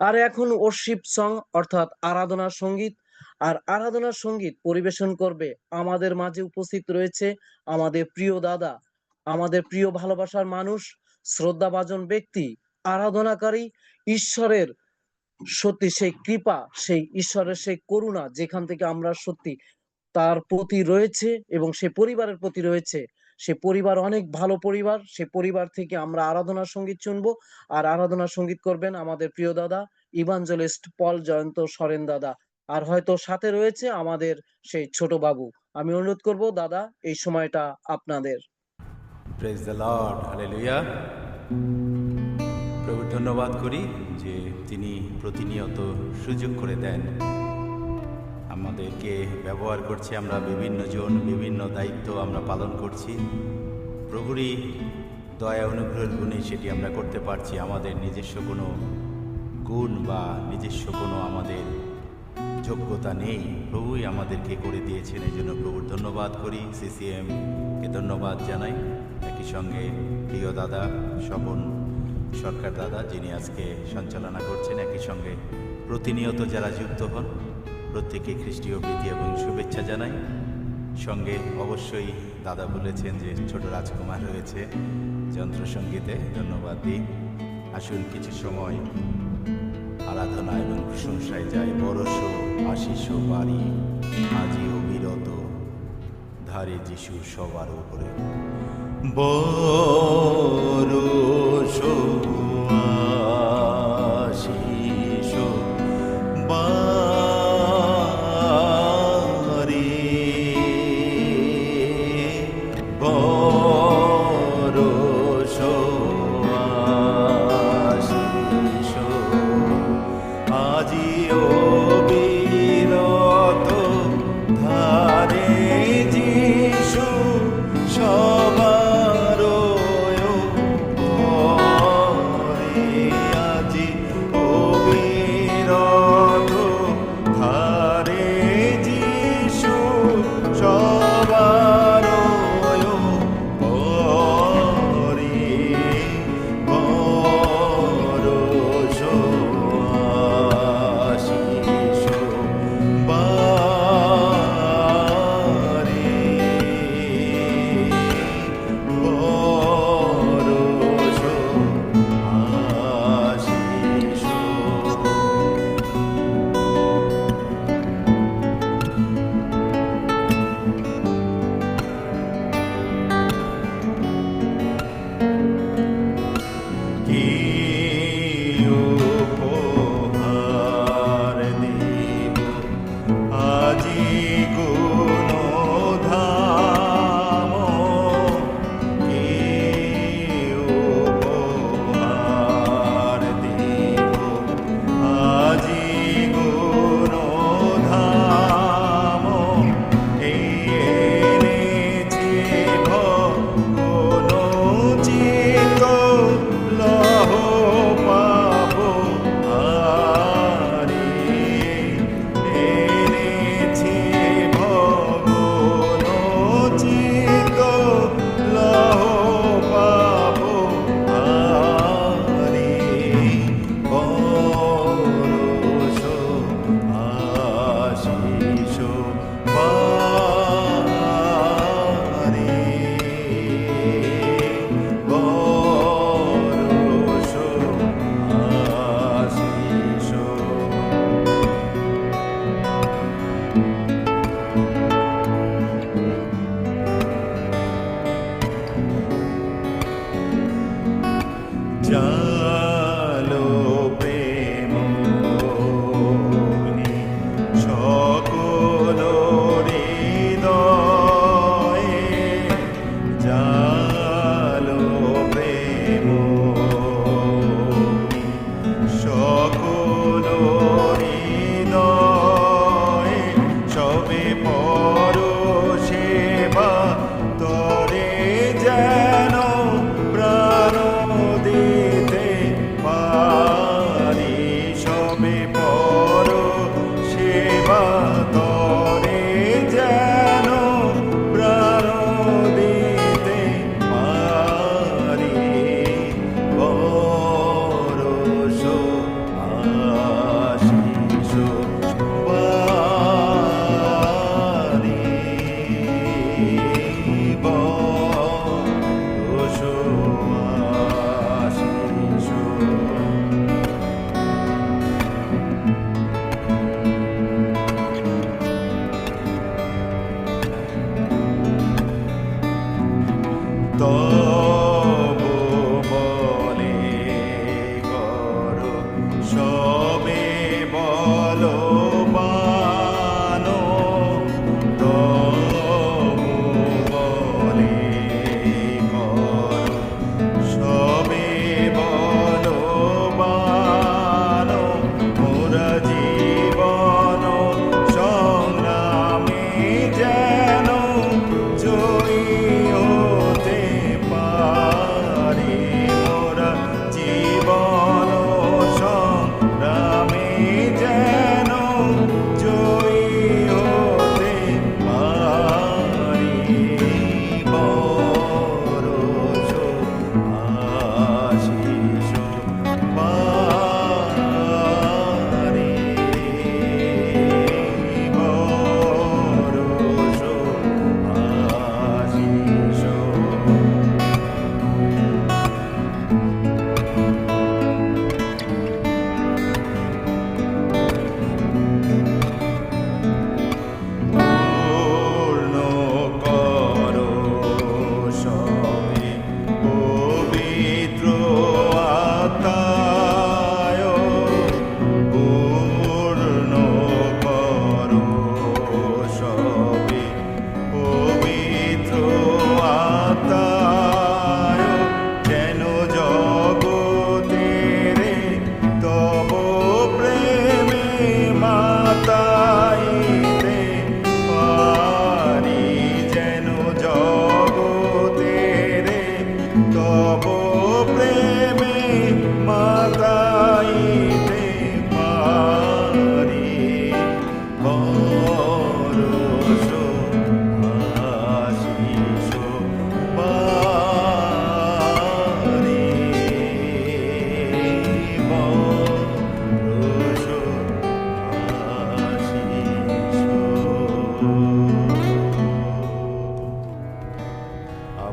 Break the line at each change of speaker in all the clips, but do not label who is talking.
আর এখন worship song অর্থাৎ আরাধনা সংগীত। আর আরাধনা সংগীত পরিবেশন করবে আমাদের মাঝে উপস্থিত রয়েছে আমাদের প্রিয় দাদা, আমাদের প্রিয় ভালোবাসার মানুষ, শ্রদ্ধাভাজন ব্যক্তি, আরাধনাকারী, ঈশ্বরের সত্যি সেই কৃপা, সেই ঈশ্বরের সেই করুণা যেখান থেকে আমরা সত্যি তার প্রতি রয়েছে এবং সে পরিবারের প্রতি রয়েছে। সে পরিবার অনেক ভালো পরিবার, সে পরিবার থেকে আমরা আরাধনা সংগীত শুনব। আর আরাধনা সংগীত করবেন আমাদের প্রিয় দাদা, ইভাঞ্জলিস্ট পল জয়ন্ত সরেন দাদা। আর হয়তো সাথে রয়েছে আমাদের সেই ছোট বাবু। আমি অনুরোধ করব, দাদা, এই সময়টা আপনাদের।
প্রভু, ধন্যবাদ করি যে তিনি প্রতিনিয়ত সুযোগ করে দেন। আমাদেরকে ব্যবহার করছি, আমরা বিভিন্ন জন, বিভিন্ন দায়িত্ব আমরা পালন করছি। প্রভুরই দয়া অনুগ্রহের গুণে সেটি আমরা করতে পারছি। আমাদের নিজস্ব কোনো গুণ বা নিজস্ব কোনো আমাদের যোগ্যতা নেই। প্রভুই আমাদেরকে করে দিয়েছেন এই জন্য প্রভুর ধন্যবাদ করি। সিসিএমকে ধন্যবাদ জানাই। একই সঙ্গে প্রিয় দাদা, স্বপন সরকার দাদা, যিনি আজকে সঞ্চালনা করছেন, একই সঙ্গে প্রতিনিয়ত যারা যুক্ত হন প্রত্যেকে খ্রিস্টীয় প্রীতি এবং শুভেচ্ছা জানাই। সঙ্গে অবশ্যই দাদা বলেছেন যে ছোট রাজকুমার রয়েছে যন্ত্রসঙ্গীতে ধন্যবাদ দিই। আসুন কিছু সময় আরাধনা এবং প্রশংসায় যায় বরস, আশিস বাড়ি আজি অবিরত, ধারে যিশু সবার উপরে। বরস じ。todo.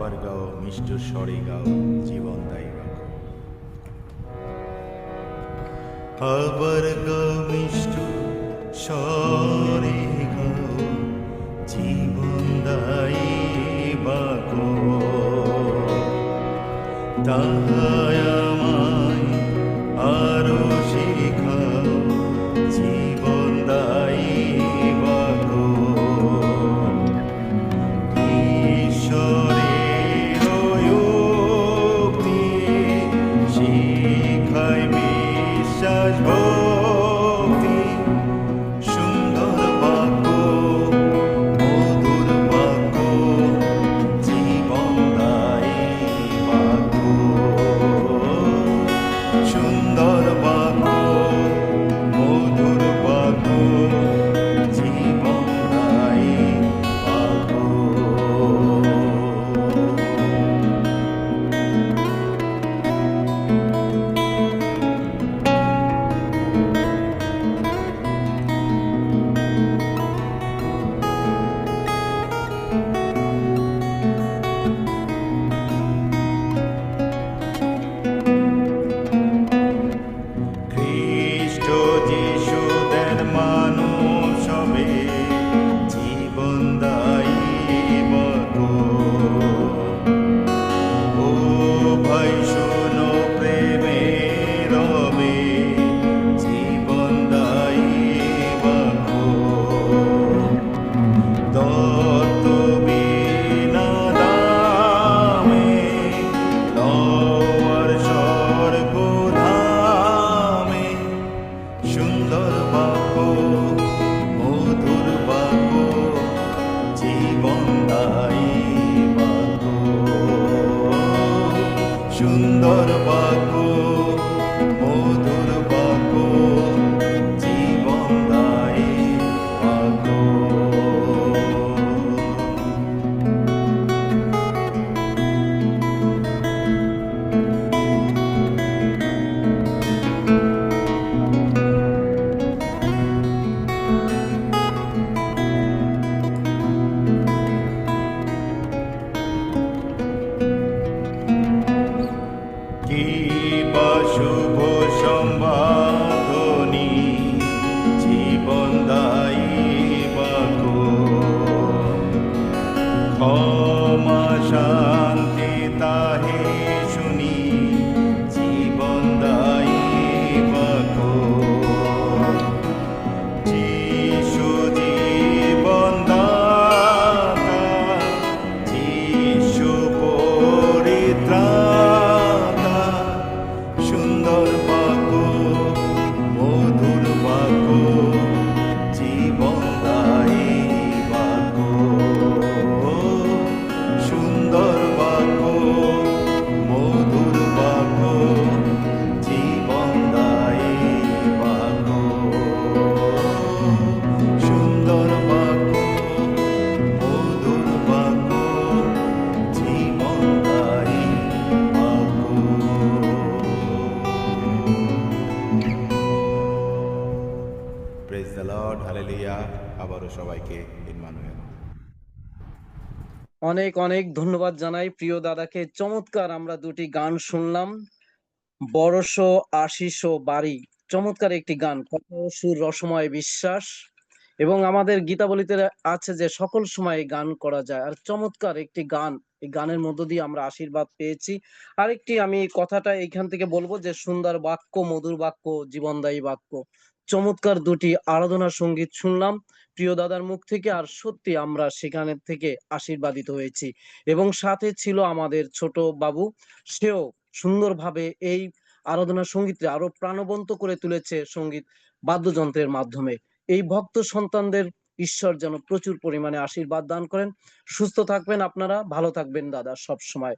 আবার গাও, মিষ্ট স্বরে গাও, জীবন তাই রাখো। আবার গাও, মিষ্ট স্বরে গাও, জীবন বাকো। তাহায়া সুন্দর
অনেক অনেক ধন্যবাদ জানাই। প্রিয় দাদাকে চমৎকার আমরা দুটি গান শুনলাম। বরস আশিস বাড়ি, চমৎকার একটি গান, কত সুর রসময় বিশ্বাস। এবং আমাদের গীতাবলিতে আছে যে, সকল সময় গান করা যায়। আর চমৎকার একটি গান, এই গানের মধ্য দিয়ে আমরা আশীর্বাদ পেয়েছি। আরেকটি আমি কথাটা এইখান থেকে বলব যে, সুন্দর বাক্য, মধুর বাক্য, জীবনদায়ী বাক্য। চমৎকার দুটি আরাধনা সংগীত শুনলাম। প্রিয় দাদার মুখ থেকে আর সত্যি আমরা সেখানে থেকে আশীর্বাদিত হয়েছি। এবং সাথে ছিল আমাদের ছোট বাবু। সেও সুন্দরভাবে এই আরাধনা সঙ্গীতকে আরও প্রাণবন্ত করে তুলেছে সংগীত বাদ্যযন্ত্রের মাধ্যমে। এই ভক্ত সন্তানদের ঈশ্বর যেন প্রচুর পরিমাণে আশীর্বাদ দান করেন। সুস্থ থাকবেন আপনারা, ভালো থাকবেন দাদা সব সময়